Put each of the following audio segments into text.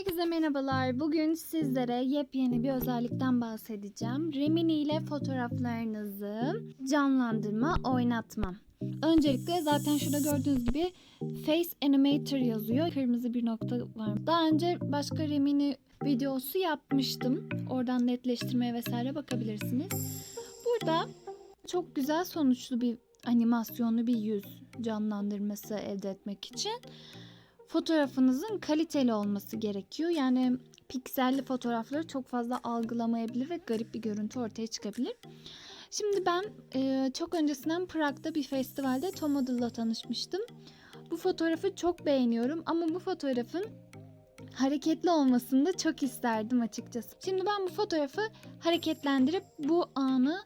Herkese merhabalar. Bugün sizlere yepyeni bir özellikten bahsedeceğim. Remini ile fotoğraflarınızı canlandırma, oynatma. Öncelikle zaten şurada gördüğünüz gibi Face Animator yazıyor. Kırmızı bir nokta var. Daha önce başka Remini videosu yapmıştım. Oradan netleştirmeye vesaire bakabilirsiniz. Burada çok güzel sonuçlu bir animasyonlu bir yüz canlandırması elde etmek için fotoğrafınızın kaliteli olması gerekiyor. Yani pikselli fotoğrafları çok fazla algılamayabilir ve garip bir görüntü ortaya çıkabilir. Şimdi ben e, çok öncesinden Prag'da bir festivalde Tom Odell'la tanışmıştım. Bu fotoğrafı çok beğeniyorum ama bu fotoğrafın hareketli olmasını da çok isterdim açıkçası. Şimdi ben bu fotoğrafı hareketlendirip bu anı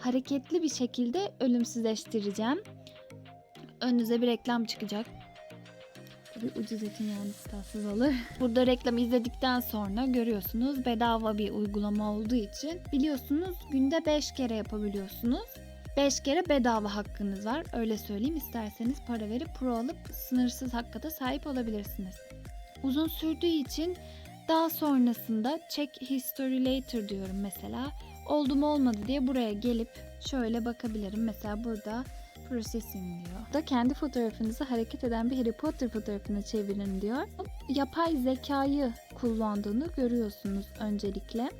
hareketli bir şekilde ölümsüzleştireceğim. Önünüze bir reklam çıkacak. Tabii ucuz etin yani tatsız olur. Burada reklam izledikten sonra görüyorsunuz bedava bir uygulama olduğu için biliyorsunuz günde 5 kere yapabiliyorsunuz. 5 kere bedava hakkınız var. Öyle söyleyeyim isterseniz para verip pro alıp sınırsız hakka da sahip olabilirsiniz. Uzun sürdüğü için daha sonrasında check history later diyorum mesela. Oldu mu olmadı diye buraya gelip şöyle bakabilirim. Mesela burada processing diyor. Da kendi fotoğrafınızı hareket eden bir Harry Potter fotoğrafına çevirin diyor. Yapay zekayı kullandığını görüyorsunuz öncelikle.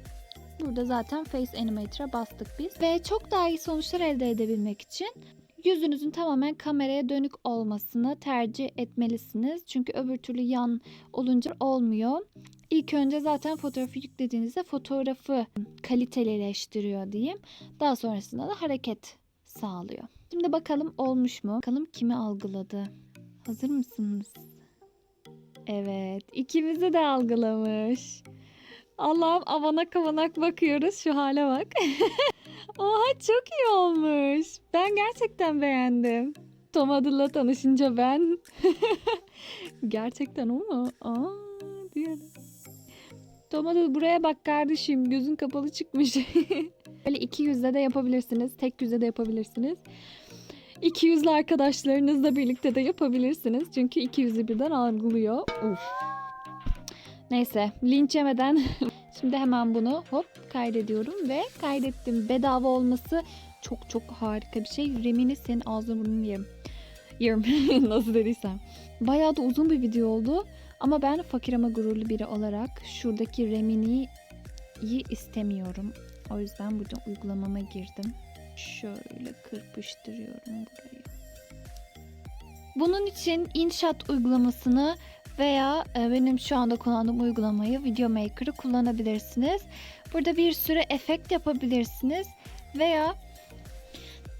Burada zaten Face Animator'a bastık biz. Ve çok daha iyi sonuçlar elde edebilmek için yüzünüzün tamamen kameraya dönük olmasını tercih etmelisiniz. Çünkü öbür türlü yan olunca olmuyor. İlk önce zaten fotoğrafı yüklediğinizde fotoğrafı kalitelileştiriyor diyeyim. Daha sonrasında da hareket sağlıyor. Şimdi bakalım olmuş mu? Bakalım kimi algıladı? Hazır mısınız? Evet, ikimizi de algılamış. Allah'ım avanak avanak bakıyoruz. Şu hale bak. Oha çok iyi olmuş. Ben gerçekten beğendim. Tom Adıl'la tanışınca ben. gerçekten o mu? Aa, diyorum. Adıl buraya bak kardeşim. Gözün kapalı çıkmış. Böyle iki yüzde de yapabilirsiniz. Tek yüzde de yapabilirsiniz. İki yüzlü arkadaşlarınızla birlikte de yapabilirsiniz. Çünkü iki yüzü birden algılıyor. Uf. Neyse linç yemeden şimdi hemen bunu hop kaydediyorum ve kaydettim. Bedava olması çok çok harika bir şey. Remini senin ağzını burnunu yerim. Yerim nasıl dediysem. Bayağı da uzun bir video oldu. Ama ben fakir ama gururlu biri olarak şuradaki Remini'yi istemiyorum. O yüzden burada uygulamama girdim. Şöyle kırpıştırıyorum burayı. Bunun için InShot uygulamasını veya e, benim şu anda kullandığım uygulamayı Videomaker'ı kullanabilirsiniz. Burada bir sürü efekt yapabilirsiniz veya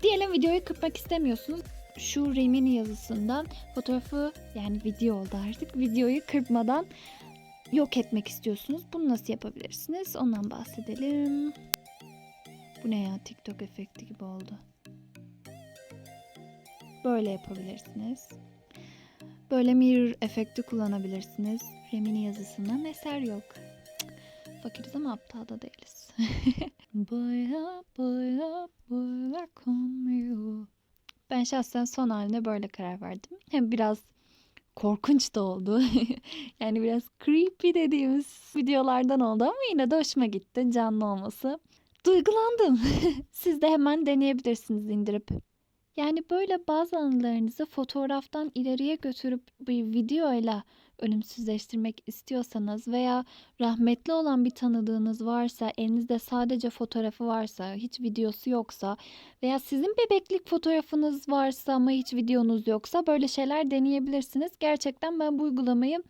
diyelim videoyu kırpmak istemiyorsunuz. Şu Remini yazısından fotoğrafı yani video oldu artık videoyu kırpmadan yok etmek istiyorsunuz. Bunu nasıl yapabilirsiniz? Ondan bahsedelim. Bu ne ya TikTok efekti gibi oldu. Böyle yapabilirsiniz. Böyle mirror efekti kullanabilirsiniz. Remini yazısından eser yok. Fakiriz ama aptal da değiliz. boya boya boya konmuyor. Ben şahsen son haline böyle karar verdim. Hem biraz korkunç da oldu. yani biraz creepy dediğimiz videolardan oldu ama yine de hoşuma gitti canlı olması. Duygulandım. Siz de hemen deneyebilirsiniz indirip. Yani böyle bazı anılarınızı fotoğraftan ileriye götürüp bir videoyla ölümsüzleştirmek istiyorsanız veya rahmetli olan bir tanıdığınız varsa, elinizde sadece fotoğrafı varsa, hiç videosu yoksa veya sizin bebeklik fotoğrafınız varsa ama hiç videonuz yoksa böyle şeyler deneyebilirsiniz. Gerçekten ben bu uygulamayı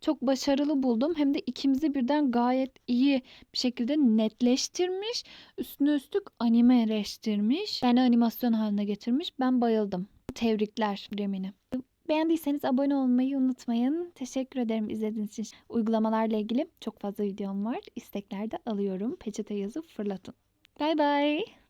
çok başarılı buldum. Hem de ikimizi birden gayet iyi bir şekilde netleştirmiş. Üstüne üstlük animeleştirmiş. Yani animasyon haline getirmiş. Ben bayıldım. Tebrikler Remini. Beğendiyseniz abone olmayı unutmayın. Teşekkür ederim izlediğiniz için. Uygulamalarla ilgili çok fazla videom var. İsteklerde alıyorum. Peçete yazıp fırlatın. Bay bay.